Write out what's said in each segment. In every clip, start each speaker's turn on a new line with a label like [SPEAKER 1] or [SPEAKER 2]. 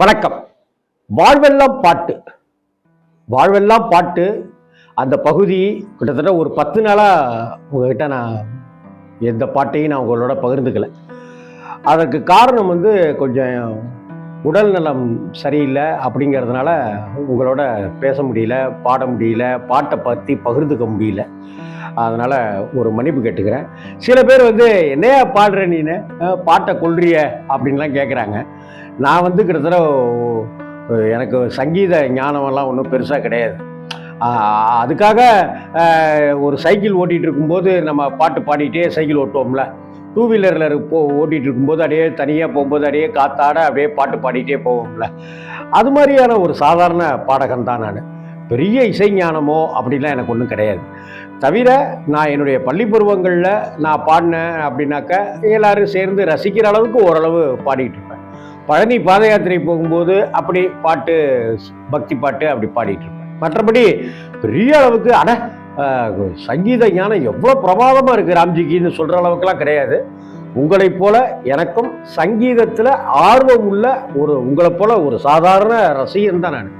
[SPEAKER 1] வணக்கம். வாழ்வெல்லாம் பாட்டு. வாழ்வெல்லாம் பாட்டு. அந்த பகுதி கிட்டத்தட்ட ஒரு பத்து நாளாக உங்ககிட்ட நான் எந்த பாட்டையும் நான் உங்களோட பகிர்ந்துக்கல. அதற்கு காரணம் வந்து கொஞ்சம் உடல் நலம் சரியில்லை அப்படிங்கிறதுனால உங்களோட பேச முடியல பாட முடியல பாட்டை பற்றி பகிர்ந்துக்க முடியல. அதனால் ஒரு மன்னிப்பு கேட்டுக்கிறேன். சில பேர் வந்து என்னையா பாடுற நீனு? பாட்டை கொள்றிய அப்படின்லாம் கேட்குறாங்க நான் வந்து கிட்டத்தட்ட எனக்கு சங்கீத ஞானமெல்லாம் ஒன்றும் பெருசாக கிடையாது. அதுக்காக ஒரு சைக்கிள் ஓட்டிகிட்டு இருக்கும்போது நம்ம பாட்டு பாடிட்டே சைக்கிள் ஓட்டுவோம்ல. டூ வீலரில் போ ஓட்டிகிட்டு இருக்கும்போது அப்படியே தனியாக போகும்போது அப்படியே காத்தாட அப்படியே பாட்டு பாடிக்கிட்டே போவோம்ல. அது மாதிரியான ஒரு சாதாரண பாடகன் தான் நான். பெரிய இசை ஞானமோ அப்படிலாம் எனக்கு ஒன்றும் கிடையாது. தவிர நான் என்னுடைய பள்ளி பருவங்களில் நான் பாடினேன் அப்படின்னாக்க எல்லோரும் சேர்ந்து ரசிக்கிற அளவுக்கு ஓரளவு பாடிக்கிட்டு இருப்பேன். பழனி பாத யாத்திரை போகும்போது அப்படி பாட்டு பக்தி பாட்டு அப்படி பாடிட்டு இருப்பேன். மற்றபடி பெரிய அளவுக்கு அட சங்கீத ஞானம் எவ்வளோ பிரமாதமாக இருக்குது ராம்ஜிக்கின்னு சொல்கிற அளவுக்குலாம் கிடையாது. உங்களைப் போல எனக்கும் சங்கீதத்தில் ஆர்வம் உள்ள ஒரு உங்களைப் போல ஒரு சாதாரண ரசிகன் தான் நான்.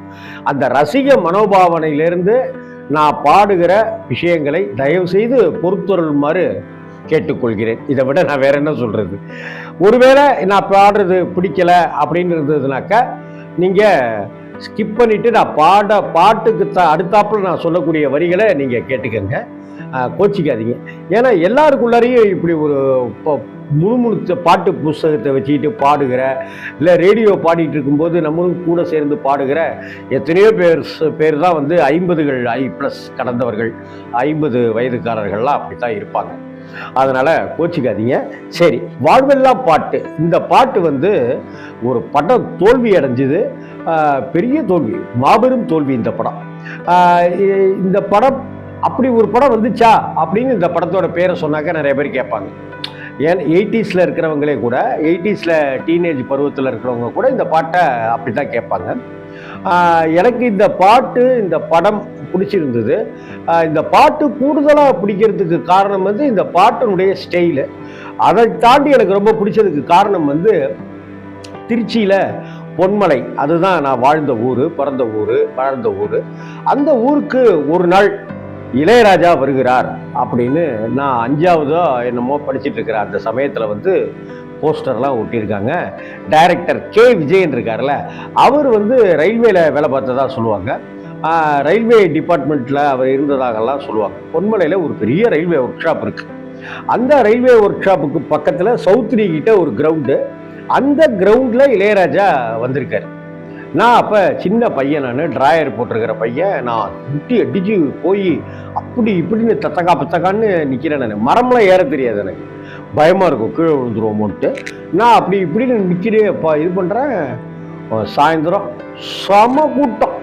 [SPEAKER 1] அந்த ரசிக மனோபாவனையிலிருந்து நான் பாடுகிற விஷயங்களை தயவு செய்து பொறுத்துருமாறு கேட்டுக்கொள்கிறேன். இதை விட நான் வேற என்ன சொல்றது? ஒருவேளை நான் பாடுறது பிடிக்கல அப்படின்னு இருந்ததுனாக்கா நீங்க ஸ்கிப் பண்ணிட்டு நான் பாட பாட்டுக்கு த அடுத்தாப்புல நான் சொல்லக்கூடிய வரிகளை நீங்க கேட்டுக்கங்க. கோச்சிக்காதீங்க. ஏன்னா எல்லாருக்குள்ளாரையும் இப்படி ஒரு முழுமுழுத்த பாட்டு புஸ்தகத்தை வச்சுக்கிட்டு பாடுகிற இல்லை ரேடியோ பாடிட்டு இருக்கும்போது நம்மளும் கூட சேர்ந்து பாடுகிற எத்தனையோ பேர் பேர் தான் வந்து ஐம்பதுகள் ஐ ப்ளஸ் கடந்தவர்கள் ஐம்பது வயதுக்காரர்கள்லாம் அப்படி தான் இருப்பாங்க. அதனால் கோச்சிக்காதீங்க. சரி வாழ்வெல்லாம் பாட்டு. இந்த பாட்டு வந்து ஒரு படம் தோல்வி அடைஞ்சுது. பெரிய தோல்வி மாபெரும் தோல்வி இந்த படம். இந்த படம் அப்படி ஒரு படம் வந்துச்சா? அப்படின்னு இந்த படத்தோட பேரை சொன்னாக்க நிறைய பேர் கேட்பாங்க. ஏன் எயிட்டிஸில் இருக்கிறவங்களே கூட எயிட்டிஸில் டீனேஜ் பருவத்தில் இருக்கிறவங்க கூட இந்த பாட்டை அப்படி தான் கேட்பாங்க. எனக்கு இந்த பாட்டு இந்த படம் பிடிச்சிருந்தது. இந்த பாட்டு கூடுதலாக பிடிக்கிறதுக்கு காரணம் வந்து இந்த பாட்டினுடைய ஸ்டைலு. அதை தாண்டி எனக்கு ரொம்ப பிடிச்சதுக்கு காரணம் வந்து திருச்சியில் பொன்மலை. அதுதான் நான் வாழ்ந்த ஊர் பிறந்த ஊர் வளர்ந்த ஊர். அந்த ஊருக்கு ஒரு நாள் இளையராஜா வருகிறார் அப்படின்னு நான் அஞ்சாவதோ என்னமோ படிச்சுட்டு இருக்கிற அந்த சமயத்தில் வந்து போஸ்டர்லாம் ஒட்டியிருக்காங்க. டைரக்டர் கே விஜயன் இருக்கார்ல அவர் வந்து ரயில்வேல வேலை பார்த்ததா சொல்லுவாங்க. ரயில்வே டிபார்ட்மெண்ட்டில் அவர் இருந்ததாகலாம் சொல்லுவாங்க. பொன்மலையில் ஒரு பெரிய ரயில்வே ஒர்க் ஷாப் இருக்குது அந்த ரயில்வே ஒர்க் ஷாப்புக்கு பக்கத்தில் சவுத்ரி கிட்ட ஒரு கிரவுண்டு அந்த கிரவுண்டில் இளையராஜா வந்திருக்காரு. நான் அப்போ சின்ன பையன் நான் ட்ராயர் போட்டிருக்கிற பையன். நான் குட்டி அடிச்சு போய் அப்படி இப்படின்னு தத்தக்கா பத்தக்கான்னு நிற்கிறேன் நான். மரம்லாம் ஏற தெரியாது எனக்கு. பயமாக இருக்கும். கீழே விழுந்துருவோமோன்ட்டு. நான் அப்படி இப்படின்னு நிற்கிறேன் இப்போ இது பண்ணுறேன் சாயந்தரம் சம கூட்டம்.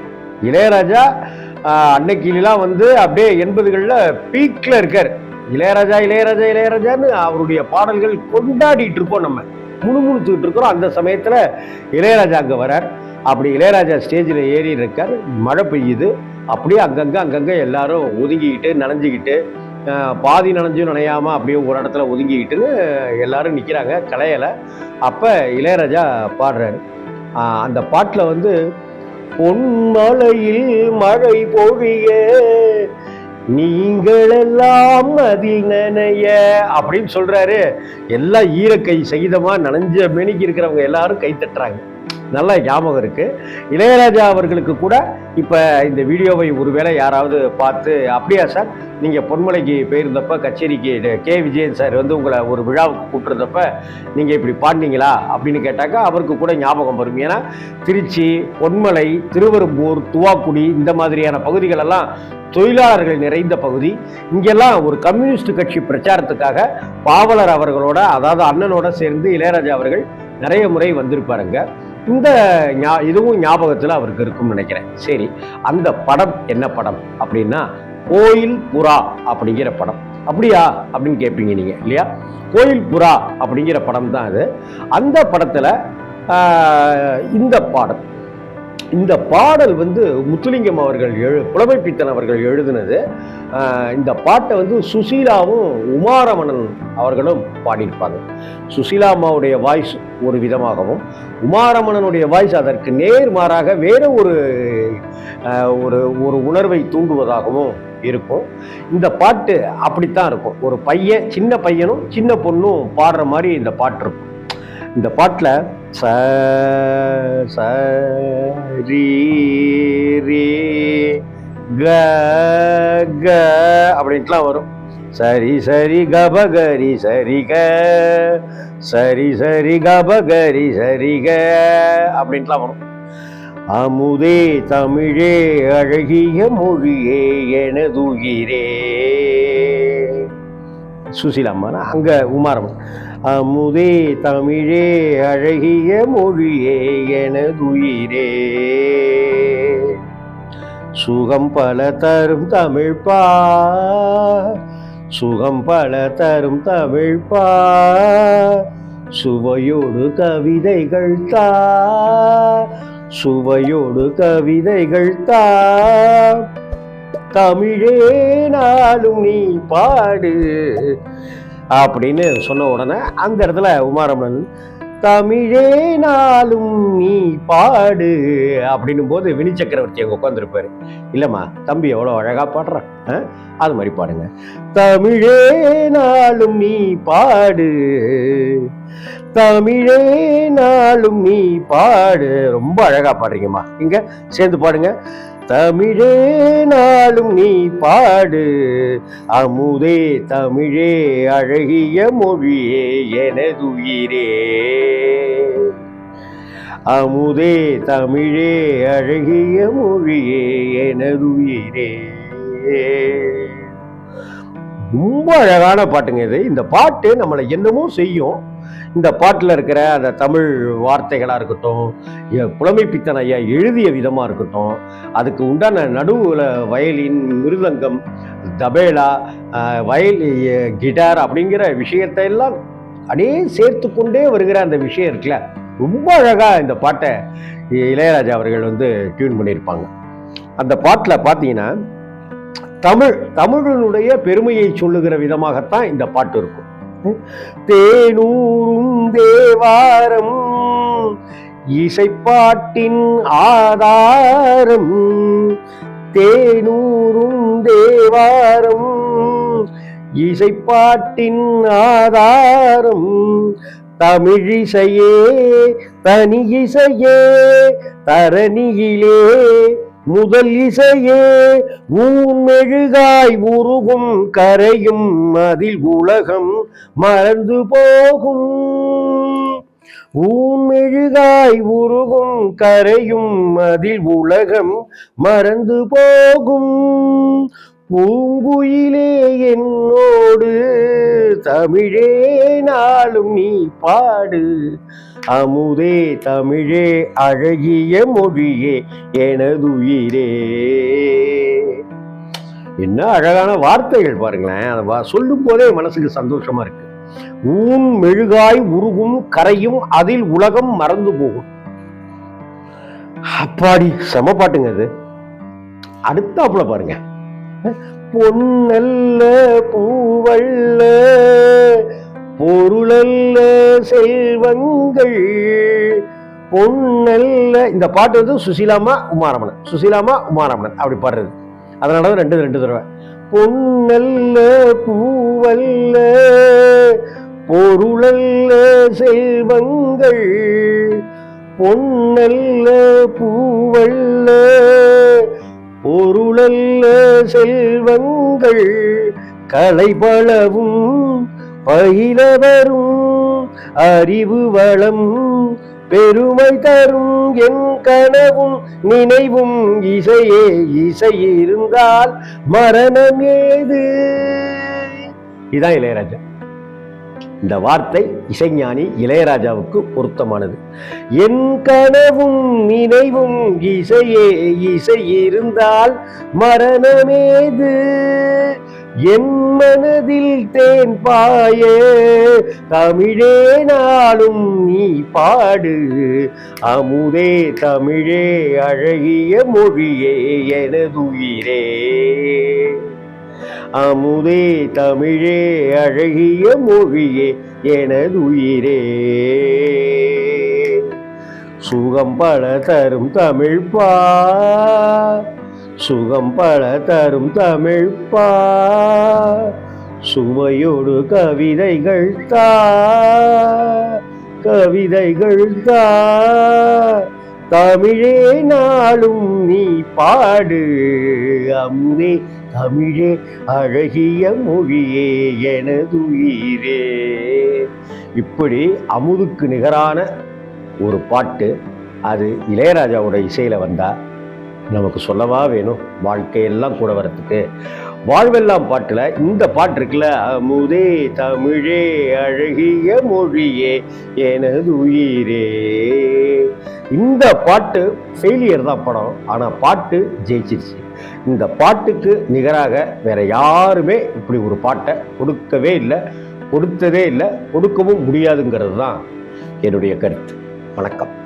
[SPEAKER 1] இளையராஜா ஆஹ், அன்னைக்கிலாம் வந்து அப்படியே எண்பதுகளில் பீக்கில் இருக்கார். இளையராஜா இளையராஜா இளையராஜான்னு அவருடைய பாடல்கள் கொண்டாடிட்டு இருக்கோம் நம்ம. முணுமுணுத்துக்கிட்டு இருக்கிறோம். அந்த சமயத்தில் இளையராஜா அங்கே வரார். அப்படி இளையராஜா ஸ்டேஜில் ஏறி இருக்கார் மழை பெய்யுது. அப்படியே அங்கங்கே அங்கங்கே எல்லாரும் ஒதுங்கிக்கிட்டு நனைஞ்சிக்கிட்டு பாதி நனைஞ்சும் நனையாமல் அப்படியே ஒரு இடத்துல ஒதுங்கிக்கிட்டுன்னு எல்லாரும் நிற்கிறாங்க கலையலை. அப்போ இளையராஜா பாடுறாரு. அந்த பாட்டில் வந்து பொன்மலையில் மழை பொழிய நீங்களெல்லாம் அதில் நினைய அப்படின்னு சொல்றாரு. எல்லாம் ஈரக்கை சகிதமா நனைஞ்ச மெனிக்கு இருக்கிறவங்க எல்லாரும் கை தட்டுறாங்க. நல்லா ஞாபகம் இருக்குது இளையராஜா அவர்களுக்கு கூட இப்போ இந்த வீடியோவை ஒருவேளை யாராவது பார்த்து அப்படியா சார் நீங்கள் பொன்மலைக்கு போயிருந்தப்ப கச்சேரிக்கு கே. விஜயன் சார் வந்து உங்களை ஒரு விழாவுக்கு கூப்பிட்டுருந்தப்ப நீங்கள் இப்படி பாடினீங்களா அப்படின்னு கேட்டாக்கா அவருக்கு கூட ஞாபகம் வரும். ஏன்னா திருச்சி பொன்மலை திருவரும்பூர் துவாக்குடி இந்த மாதிரியான பகுதிகளெல்லாம் தொழிலாளர்கள் நிறைந்த பகுதி. இங்கெல்லாம் ஒரு கம்யூனிஸ்ட் கட்சி பிரச்சாரத்துக்காக பாவலர் அவர்களோட அதாவது அண்ணனோட சேர்ந்து இளையராஜா அவர்கள் நிறைய முறை வந்திருப்பாருங்க. இந்த ஞா- இதுவும் ஞாபகத்தில் அவருக்கு இருக்கும்னு நினைக்கிறேன். சரி அந்த படம் என்ன படம் அப்படின்னா கோயில் புறா அப்படிங்கிற படம். அப்படியா? அப்படின்னு கேட்பீங்க நீங்கள் இல்லையா? கோயில் புறா அப்படிங்கிற படம் தான் அது. அந்த படத்தில் இந்த பாடம் இந்த பாடல் வந்து முத்துலிங்கம் அவர்கள் எழு புலமைப்பித்தன் அவர்கள் எழுதினது. இந்த பாட்டை வந்து சுசீலாவும் உமாரமணன் அவர்களும் பாடியிருப்பாங்க. சுசீலா அம்மாவுடைய வாய்ஸ் ஒரு விதமாகவும் உமாரமணனுடைய வாய்ஸ் அதற்கு நேர் மாறாக வேறு ஒரு ஒரு ஒரு உணர்வை தூண்டுவதாகவும் இருக்கும். இந்த பாட்டு அப்படித்தான் இருக்கும். ஒரு பையன் சின்ன பையனும் சின்ன பொண்ணும் பாடுற மாதிரி இந்த பாட்டு இருக்கும். இந்த பாட்டில் ச ச ரீ க க அப்படின்ட்டுலாம் வரும். சரி சரி கபகரி சரி க சரி சரி கபகரி சரி க அப்படின்ட்டுலாம் வரும். அமுதே தமிழே அழகிய மொழியே எனதுயிரே. சுசீலாம்மா அங்கே உமாரம்மன் அமுதே தமிழே அழகிய மொழியே எனதுயிரே. சுகம் பல தரும் தமிழ்பா சுகம் பல தரும் தமிழ்பா சுவையோடு கவிதைகள் தா சுவையோடு கவிதைகள் தா தமிழே நாளும் நீ பாடு. அப்படின்னு சொன்ன உடனே அந்த இடத்துல உமாரமணன் தமிழே நாளும் நீ பாடு. அப்படின்னும் போது வினி சக்கரவர்த்தி அங்கே உட்காந்துருப்பாரு இல்லைம்மா தம்பி எவ்வளோ அழகாக பாடுறான் ஆ? அது மாதிரி பாடுங்க. தமிழே நாளும் நீ பாடு. தமிழே நாளும் நீ பாடு. ரொம்ப அழகாக பாடுறீங்கம்மா. இங்கே சேர்ந்து பாடுங்க. தமிழே நாளும் நீ பாடு. அமுதே தமிழே அழகிய மொழியே எனதுயிரே. அமுதே தமிழே அழகிய மொழியே எனதுயிரே. ரொம்ப அழகான பாட்டுங்க இது. இந்த பாட்டு நம்மளை என்னமோ செய்யும். இந்த பாட்டில் இருக்கிற அந்த தமிழ் வார்த்தைகளாக இருக்கட்டும் எ- புலமைப்பித்தன் ஐயா எழுதிய விதமாக இருக்கட்டும் அதுக்கு உண்டான நடுவில் வயலின் மிருதங்கம் தபேலா வயல் கிட்டார் அப்படிங்கிற விஷயத்தை எல்லாம் அப்படியே சேர்த்து கொண்டே வருகிற அந்த விஷயம் இருக்குல்ல. ரொம்ப அழகாக இந்த பாட்டை இளையராஜா அவர்கள் வந்து டியூன் பண்ணியிருப்பாங்க. அந்த பாட்டில் பார்த்தீங்கன்னா தமிழ் தமிழனுடைய பெருமையை சொல்லுகிற விதமாகத்தான் இந்த பாட்டு இருக்கும். தேனூரும் தேவாரம் இசைப்பாட்டின் ஆதாரம். தேனூரும் தேவாரம் இசைப்பாட்டின் ஆதாரம். தமிழிசையே தனி இசையே தரணியிலே முதல் இசையே ஊமெழுகாய் உருகும் கரையும் அதில் உலகம் மறந்து போகும். ஊமெழுகாய் உருகும் கரையும் அதில் உலகம் மறந்து போகும். பூங்குயிலே என்னோடு தமிழே நாளும் நீ பாடு. அமுதே தமிழே அழகிய மொழியே எனதுயிரே. என்ன அழகான வார்த்தைகள் பாருங்களேன். அதை சொல்லும் போதே மனசுக்கு சந்தோஷமா இருக்கு. ஊன் மெழுகாய் உருகும் கரையும் அதில் உலகம் மறந்து போகும். அப்பாடி செம பாட்டுங்க அது. அடுத்தாப்புல பாருங்க. பொன்னல்ல பூவல்ல பொருளல்ல செல்வங்கள் பொன்னல்ல. இந்த பாட்டு வந்து சுசீலாமா உமாரமணன். சுசீலாமா உமாரமணன். அப்படி பாடுறது. அதனால தான் ரெண்டு ரெண்டு தடவை. பொன்னல்ல பூவல்ல பொருளல்ல செல்வங்கள் பொன்னல்ல பூவல்ல பொருளல்ல செல்வங்கள் கலைபளவும் பயிலவரும். அறிவு வளம் பெருமை தரும் என் கனவும் நினைவும் இசையே இசை இருந்தால் மரணம் ஏது? இதான் இளையராஜா. இந்த வார்த்தை இசைஞானி இளையராஜாவுக்கு பொருத்தமானது. என் கனவும் நினைவும் இசையே இசை இருந்தால் மரணமேது? என் மனதில் தேன் பாய தமிழே நாளும் நீ பாடு. அமுதே தமிழே அழகிய மொழியே எனதுயிரே. அமுதே தமிழே அழகிய மொழியே எனதுயிரே சுகம் பல தரும் தமிழ் சுகம் பல தரும் தமிழ் சுவையோடு கவிதைகள் தா கவிதைகள் தா தமிழே நாளும் நீ பாடு. அமுதே தமிழே அழகிய மொழியே எனதுயிரே இப்படி அமுதுக்கு நிகரான ஒரு பாட்டு அது இளையராஜாவோட இசையில் வந்தால் நமக்கு சொல்லவா வேணும்? வாழ்க்கையெல்லாம் கூட வரத்துக்கு. வாழ்வெல்லாம் பாட்டில் இந்த பாட்டு இருக்குல்ல அமுதே தமிழே அழகிய மொழியே எனது உயிரே. இந்த பாட்டு ஃபெயிலியர் தான் படம். ஆனால் பாட்டு ஜெயிச்சிருச்சு. இந்த பாட்டுக்கு நிகராக வேற யாருமே இப்படி ஒரு பாட்டை கொடுக்கவே இல்லை. கொடுத்ததே இல்லை. கொடுக்கவும் முடியாதுங்கிறது தான் என்னுடைய கருத்து. வணக்கம்.